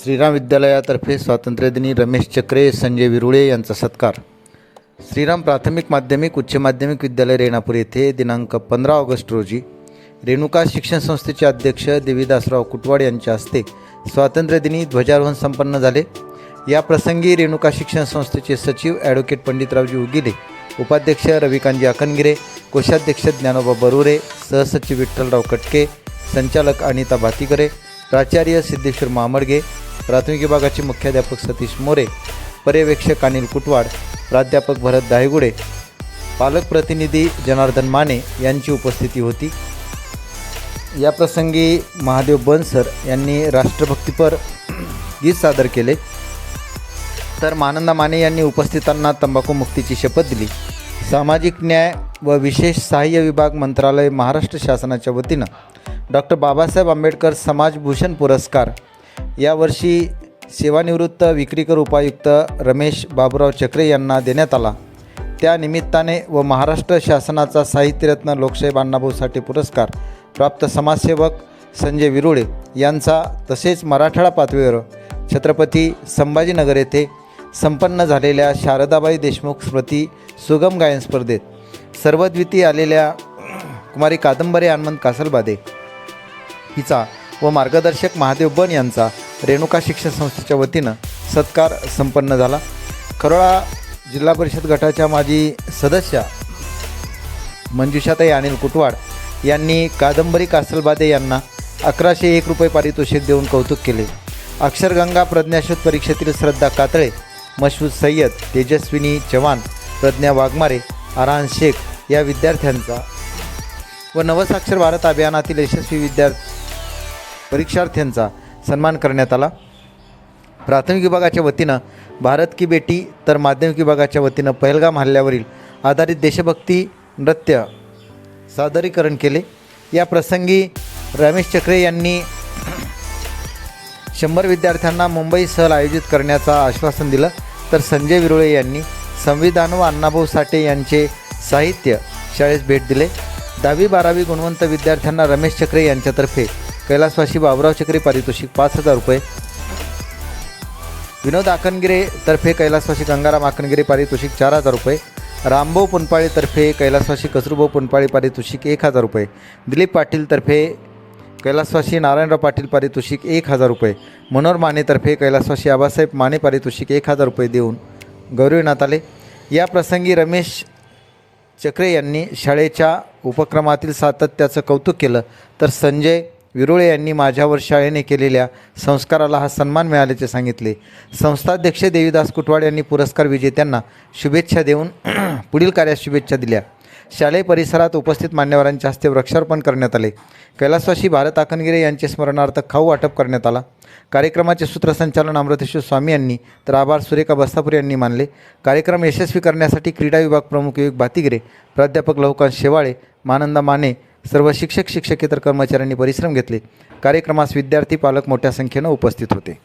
श्रीराम विद्यालयातर्फे स्वातंत्र्यदिनी रमेश चक्रे संजय विरुळे यांचा सत्कार. श्रीराम प्राथमिक माध्यमिक उच्च माध्यमिक विद्यालय रेणापूर येथे दिनांक पंधरा ऑगस्ट रोजी रेणुका शिक्षण संस्थेचे अध्यक्ष देवीदासराव कुटवाड यांच्या हस्ते स्वातंत्र्यदिनी ध्वजारोहण संपन्न झाले. या प्रसंगी रेणुका शिक्षण संस्थेचे सचिव ॲडव्होकेट पंडितरावजी उगिले उपाध्यक्ष रविकांतजी अखनगिरे कोषाध्यक्ष ज्ञानोबा बरुरे सहसचिव विठ्ठलराव कटके संचालक अनिता भातीकरे प्राचार्य सिद्धेश्वर मामडगे प्राथमिक विभागाचे मुख्याध्यापक सतीश मोरे पर्यवेक्षक अनिल कुटवाड प्राध्यापक भरत दायगुडे पालक प्रतिनिधी जनार्दन माने यांची उपस्थिती होती. या प्रसंगी महादेव बनसर यांनी राष्ट्रभक्तीपर गीत सादर केले. तर मानंदा माने यांनी उपस्थितांना तंबाखू मुक्तीची शपथ दिली. सामाजिक न्याय व विशेष सहाय्य विभाग मंत्रालय महाराष्ट्र शासनाच्या वतीनं डॉक्टर बाबासाहेब आंबेडकर समाजभूषण पुरस्कार यावर्षी सेवानिवृत्त विक्रीकर उपायुक्त रमेश बाबुराव चक्रे यांना देण्यात आला. त्या निमित्ताने व महाराष्ट्र शासनाचा साहित्यरत्न लोकशाही अण्णाभाऊ साठे पुरस्कार प्राप्त समाजसेवक संजय विरुळे यांचा तसेच मराठवाडा पातळीवर छत्रपती संभाजीनगर येथे संपन्न झालेल्या शारदाबाई देशमुख स्मृती सुगम गायन स्पर्धेत सर्वद्वितीय आलेल्या कुमारी कादंबरी आनंद कासलबादे. हिचा व मार्गदर्शक महादेव बन यांचा रेणुका शिक्षण संस्थेच्या वतीनं सत्कार संपन्न झाला. खरोळा जिल्हा परिषद गटाच्या माजी सदस्या मंजुषाताई अनिल कुटवाड यांनी कादंबरी कासलबादे यांना अकराशे एक रुपये पारितोषिक देऊन कौतुक केले. अक्षरगंगा प्रज्ञाशोध परीक्षेतील श्रद्धा कातळे मशहूद सय्यद तेजस्विनी चव्हाण प्रज्ञा वाघमारे आरान शेख या विद्यार्थ्यांचा व नवसाक्षर भारत अभियानातील यशस्वी विद्यार्थी परीक्षार्थ्यांचा सन्मान करण्यात आला. प्राथमिक विभागाच्या वतीनं भारत की बेटी तर माध्यमिक विभागाच्या वतीनं पहलगाम हल्ल्यावरील आधारित देशभक्ती नृत्य सादरीकरण केले. या प्रसंगी रमेश चक्रे यांनी शंभर विद्यार्थ्यांना मुंबई सहल आयोजित करण्याचं आश्वासन दिलं. तर संजय विरोळे यांनी संविधान व अण्णाभाऊ साठे यांचे साहित्य शाळेस भेट दिले. दहावी बारावी गुणवंत विद्यार्थ्यांना रमेश चक्रे यांच्यातर्फे कैलासवासी बाबुराव चक्री पारितोषिक पाच हजार रुपये. विनोद आकनगिरे तर्फे कैलासवासी गंगाराम आकनगिरे पारितोषिक चार हजार रुपये. रामभाऊ पुनपाळीतर्फे कैलासवासी कसरूभाऊ पुनपाळी पारितोषिक एक हजार रुपये. दिलीप पाटीलतर्फे कैलासवासी नारायणराव पाटील पारितोषिक एक हजार रुपये. मनोहर मानेतर्फे कैलासवासी आबासाहेब माने पारितोषिक एक हजार रुपये देऊन गौरविण्यात आले या प्रसंगी रमेश चक्रे यांनी शाळेच्या उपक्रमातील सातत्याचं कौतुक केलं. तर संजय विरोळे यांनी माझ्यावर शाळेने केलेल्या संस्काराला हा सन्मान मिळाल्याचे सांगितले. संस्थाध्यक्ष देवीदास कुटवाड यांनी पुरस्कार विजेत्यांना शुभेच्छा देऊन पुढील कार्यास शुभेच्छा दिल्या. शालेय परिसरात उपस्थित मान्यवरांच्या हस्ते वृक्षारोपण करण्यात आले. कैलासवासी भारत आखनगिरे यांचे स्मरणार्थ खाऊ वाटप करण्यात आला. कार्यक्रमाचे सूत्रसंचालन अमृतेश्वर स्वामी यांनी तर आभार सुरेखा बस्तापूर यांनी मानले. कार्यक्रम यशस्वी करण्यासाठी क्रीडा विभाग प्रमुख विवेक भातिगिरे प्राध्यापक लवकांत शेवाळे मानंदा माने सर्व शिक्षक शिक्षकेतर कर्मचाऱ्यांनी परिश्रम घेतले. कार्यक्रमास विद्यार्थी पालक मोठ्या संख्येनं उपस्थित होते.